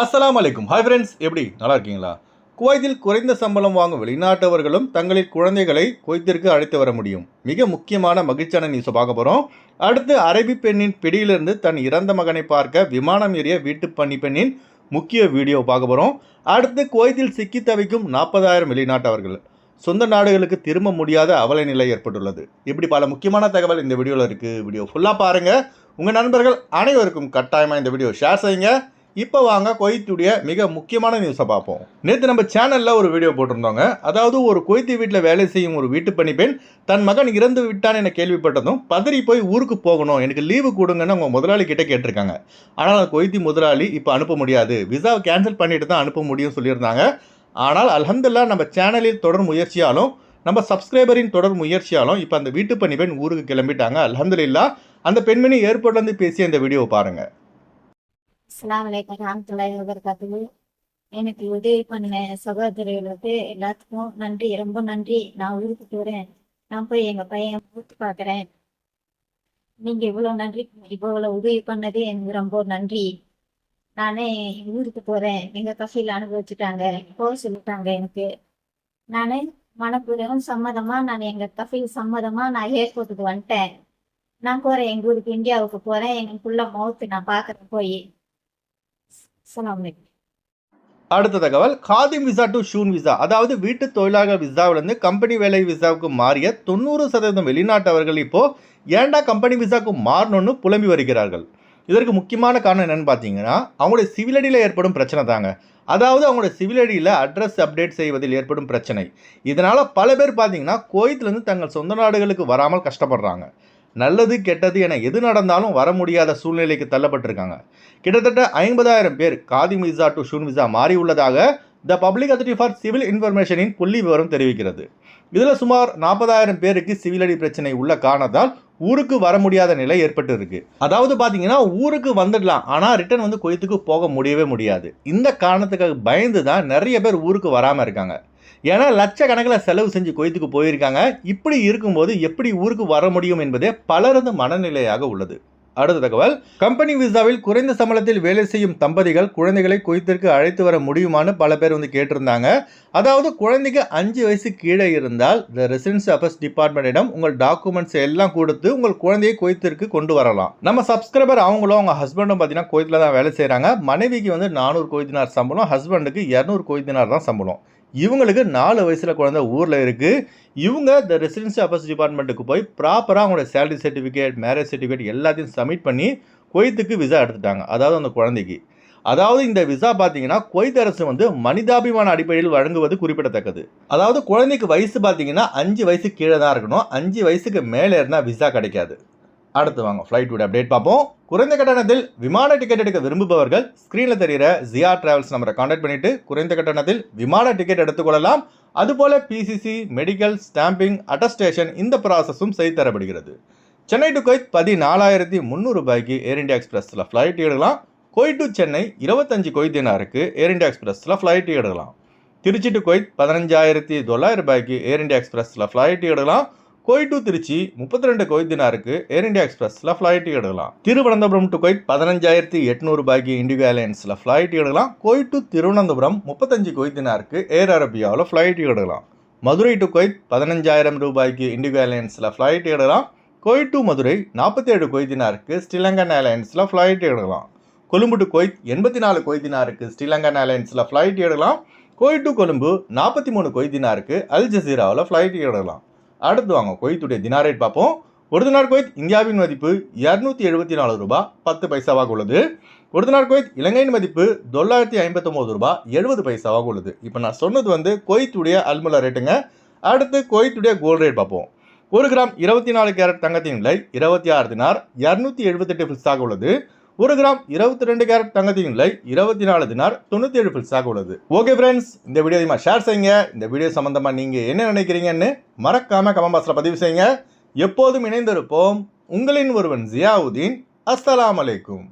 அஸ்லாம் அலைக்கும் hi friends எப்படி? நல்லா இருக்கீங்களா குவைத்தில் குறைந்த சம்பளம் வாங்கும் வெளிநாட்டவர்களும் தங்களின் குழந்தைகளை குவைத்திற்கு அழைத்து வர முடியும். மிக முக்கியமான மகிழ்ச்சியான நியூஸை பார்க்க போகிறோம் அடுத்து அரபி பெண்ணின் பிடியிலிருந்து தன் இறந்த மகனை பார்க்க விமானம் ஏறிய வீட்டு பணி பெண்ணின் முக்கிய வீடியோ பார்க்க போகிறோம் அடுத்து குவைத்தில் சிக்கி தவிக்கும் நாற்பதாயிரம் வெளிநாட்டவர்கள். சொந்த நாடுகளுக்கு திரும்ப முடியாத அவல நிலை ஏற்பட்டுள்ளது. இப்படி பல முக்கியமான தகவல் இந்த வீடியோவில் இருக்குது வீடியோ ஃபுல்லாக பாருங்கள் உங்கள் நண்பர்கள் அனைவருக்கும் கட்டாயமாக இந்த வீடியோ ஷேர் செய்யுங்க. இப்போ வாங்க கொய்த்துடைய மிக முக்கியமான நியூஸை பார்ப்போம். நேற்று நம்ம சேனலில் ஒரு வீடியோ போட்டிருந்தோங்க. அதாவது ஒரு கொய்த்து வீட்டில் வேலை செய்யும் ஒரு வீட்டு பணி பெண் தன் மகன் இறந்து விட்டான் என கேள்விப்பட்டதும் பதறி போய் ஊருக்கு போகணும் எனக்கு லீவு கொடுங்கன்னு அவங்க முதலாளி கிட்ட கேட்டிருக்காங்க. ஆனால் அந்த முதலாளி இப்போ அனுப்ப முடியாது. விசாவை கேன்சல் பண்ணிட்டு தான் அனுப்ப முடியும் சொல்லியிருந்தாங்க. ஆனால் அலமதுல்லா நம்ம சேனலில் தொடர் முயற்சியாலும் நம்ம சப்ஸ்கிரைபரின் தொடர் முயற்சியாலும் இப்போ அந்த வீட்டு பணி பெண் ஊருக்கு கிளம்பிட்டாங்க. அலமதுல்லா அந்த பெண்மணி ஏற்பட்டு பேசிய இந்த வீடியோவை பாருங்கள் அஸ்ஸலாமு அலைக்கும் ரஹ்மத்துல்லாஹி வபரகாத்துஹு. எனக்கு உதவி பண்ண சகோதரிகளுக்கு எல்லாத்துக்கும் நன்றி. ரொம்ப நன்றி. நான் ஊருக்கு போறேன். நான் போய் எங்க பையன் ஊத்து பார்க்குறேன் நீங்க இவ்வளவு நன்றி இவ்வளவு உதவி பண்ணது எனக்கு ரொம்ப நன்றி. நானே ஊருக்கு போறேன். எங்க கஃபீல் அனுபவிச்சுட்டாங்க. போக சொல்லிட்டாங்க எனக்கு. நானே மனப்பூர்வம் சம்மதமா நான் எங்க கஃபையில் சம்மதமா நான் ஏர்போர்ட்டுக்கு வந்துட்டேன். நான் போறேன். எங்க ஊருக்கு இந்தியாவுக்கு போறேன். எனக்குள்ள மௌத்து நான் பாக்குறேன் போய். அடுத்த தகவல் காதிம் விசா டு ஷூன் விசா. அதாவது வீட்டு தொழிலாளர் விசாவிலிருந்து கம்பெனி வேலை விசாவுக்கு மாறிய தொண்ணூறு சதவீதம் வெளிநாட்டவர்கள் இப்போ ஏன்டா கம்பெனி விசாவுக்கு மாறணும்னு புலம்பி வருகிறார்கள்? இதற்கு முக்கியமான காரணம் என்னென்னு பார்த்தீங்கன்னா அவங்களுடைய சிவில் அடியில் ஏற்படும் பிரச்சனை தாங்க. அதாவது அவங்களுடைய சிவில் அடியில் அட்ரஸ் அப்டேட் செய்வதில் ஏற்படும் பிரச்சனை. இதனால் பல பேர் பார்த்தீங்கன்னா கோயத்துலேருந்து தங்கள் சொந்த நாடுகளுக்கு வராமல் கஷ்டப்படுறாங்க. நல்லது கெட்டது என எது நடந்தாலும் வர முடியாத சூழ்நிலைக்கு தள்ளப்பட்டிருக்காங்க. கிட்டத்தட்ட ஐம்பதாயிரம் பேர் காதி மிசா டு ஷூன் விசா மாறி உள்ளதாக the public authority for civil இன்ஃபர்மேஷனின் புள்ளி விவரம் தெரிவிக்கிறது. இதில் சுமார் நாற்பதாயிரம் பேருக்கு சிவில் அடி பிரச்சனை உள்ள காரணத்தால் ஊருக்கு வர முடியாத நிலை ஏற்பட்டு இருக்கு அதாவது பார்த்தீங்கன்னா ஊருக்கு வந்துடலாம் ஆனால் ரிட்டர்ன் வந்து கொய்த்துக்கு போக முடியவே முடியாது. இந்த காரணத்துக்காக பயந்து தான் நிறைய பேர் ஊருக்கு வராமல் இருக்காங்க. ஏன்னா லட்சக்கணக்கில் செலவு செஞ்சு கொய்த்துக்கு போயிருக்காங்க. இப்படி இருக்கும்போது எப்படி ஊருக்கு வர முடியும் என்பதே பலரது மனநிலையாக உள்ளது. அடுத்த தகவல் கம்பெனி விசாவில் குறைந்த சம்பளத்தில் வேலை செய்யும் தம்பதிகள் குழந்தைகளை குவைத்திற்கு அழைத்து வர முடியுமான்னு பல பேர் வந்து கேட்டிருந்தாங்க. அதாவது குழந்தைக்கு அஞ்சு வயசு கீழே இருந்தால் த ரெசிடென்சி அஃபேர்ஸ் டிபார்ட்மெண்ட்டிடம் உங்கள் டாக்குமெண்ட்ஸ் எல்லாம் கொடுத்து உங்கள் குழந்தையை குவைத்திற்கு கொண்டு வரலாம். நம்ம சப்ஸ்கிரைபர் அவங்களும் அவங்க ஹஸ்பண்டும் பார்த்தீங்கன்னா குவைத்தில் தான் வேலை செய்கிறாங்க மனைவிக்கு வந்து நானூறு கொய்தினார் சம்பளம் ஹஸ்பண்டுக்கு இரநூறு கொய்தினார் தான் சம்பளம். இவங்களுக்கு நாலு வயசில் குழந்த ஊரில் இருக்குது இவங்க இந்த ரெசிடென்சி அஃபேர்ஸ் டிபார்ட்மெண்ட்டுக்கு போய் ப்ராப்பராக அவங்களோட சேலரி சர்டிஃபிகேட் மேரேஜ் சர்டிஃபிகேட் எல்லாத்தையும் சப்மிட் பண்ணி கொய்த்துக்கு விசா எடுத்துட்டாங்க. அதாவது அந்த குழந்தைக்கு. அதாவது இந்த விசா பார்த்தீங்கன்னா குவைத் அரசு வந்து மனிதாபிமான அடிப்படையில் வழங்குவது குறிப்பிடத்தக்கது. அதாவது குழந்தைக்கு வயசு பார்த்தீங்கன்னா அஞ்சு வயசு கீழே தான் இருக்கணும். அஞ்சு வயசுக்கு மேலே இருந்தால் விசா கிடைக்காது. அடுத்து வாங்க ஃப்ளைட்டோட அப்டேட் பார்ப்போம். குறைந்த கட்டணத்தில் விமான டிக்கெட் எடுக்க விரும்புபவர்கள் ஸ்க்ரீனில் தெரிகிற ஜியா டிராவல்ஸ் நம்பரை காண்டாக்ட் பண்ணிட்டு குறைந்த கட்டணத்தில் விமான டிக்கெட் எடுத்துக்கொள்ளலாம் அதுபோல பிசிசி மெடிக்கல் ஸ்டாம்பிங் அட்டஸ்டேஷன் இந்த ப்ராசஸும் செய்து தரப்படுகிறது. சென்னை டு கொய்த் பதினாலாயிரத்தி முந்நூறு ரூபாய்க்கு ஏர் இண்டியா எக்ஸ்பிரஸில் ஃப்ளைட் எடுக்கலாம். கொய்த் டு சென்னை இருபத்தஞ்சு கொய்த் தினாருக்கு ஏர் இண்டியா எக்ஸ்பிரஸில் ஃப்ளைட் எடுக்கலாம். திருச்சி டு கொய்த் பதினஞ்சாயிரத்தி தொள்ளாயிரம் ரூபாய்க்கு ஏர் இந்தியா எக்ஸ்பிரஸில் ஃப்ளைட் எடுக்கலாம். கொய்த் டு திருச்சி முப்பத்தி ரெண்டு கொய்த் தினாருக்கு ஏர் இண்டியா எக்ஸ்பிரஸில் ஃப்ளைட் எடுக்கலாம். திருவனந்தபுரம் டு கொய்த் பதினஞ்சாயிரத்தி எட்நூறு ரூபாய்க்கு இண்டிகோ ஏர்லைன்ஸில் ஃப்ளைட் எடுக்கலாம். கொய்த் டு திருவனந்தபுரம் முப்பத்தஞ்சு கொய்த் தினாருக்கு ஏர் அரபியாவில் ஃப்ளைட் எடுக்கலாம். மதுரை டு கொய்த் பதினஞ்சாயிரம் ரூபாய்க்கு இண்டிகோ ஏர்லைன்ஸில் ஃப்ளைட் எடுக்கலாம். கொய்த் டு மதுரை நாற்பத்தி ஏழு கொய்தினாருக்கு ஸ்ரீலங்கன் ஏர்லைன்ஸில் ஃப்ளைட் எடுக்கலாம். கொழும்பு டு கொய்த் எண்பத்தி நாலு கொய்தினாருக்கு ஸ்ரீலங்கன் ஏர்லைன்ஸில் ஃப்ளைட் எடுக்கலாம். கொய்த் டு கொழும்பு நாற்பத்தி மூணு கொய்தினாருக்கு அல் ஜசீராவில் ஃப்ளைட் எடுக்கலாம். அடுத்து வாங்க கொய்த்துடைய தினார் ரேட் பார்ப்போம். ஒரு தினார் குவைத் இந்தியாவின் மதிப்பு இரநூத்தி எழுபத்தி நாலு ரூபாய் பத்து பைசாவாக உள்ளது. ஒரு தினார் குவைத் இலங்கையின் மதிப்பு தொள்ளாயிரத்தி ஐம்பத்தொம்போது ரூபாய் எழுபது பைசாவாக உள்ளது. இப்போ நான் சொன்னது வந்து கொய்த்துடைய அல்முலா ரேட்டுங்க அடுத்து கொய்த்துடைய கோல்டு ரேட் பார்ப்போம். ஒரு கிராம் இருபத்தி நாலு கேரட் தங்கத்தின் விலை இருபத்தி ஆறு தினார் இரநூத்தி எழுபத்தெட்டு ஃபில்ஸாக உள்ளது. ஒரு கிராம் இருபத்தி ரெண்டு கேரட் தங்கத்தின் விலை இருபத்தி நாலு தினார் தொண்ணூற்றி ஏழு பில்ஸாக உள்ளது. ஓகே ஃப்ரெண்ட்ஸ் இந்த வீடியோ அதிகமாக ஷேர் செய்யுங்க. இந்த வீடியோ சம்மந்தமாக நீங்கள் என்ன நினைக்கிறீங்கன்னு மறக்காமல் கமெண்ட் பாக்ஸில் பதிவு செய்யுங்க. எப்போதும் இணைந்திருப்போம் உங்களின் ஒருவன் ஜியாவுதீன். அஸ்ஸலாம் அலைக்கும்.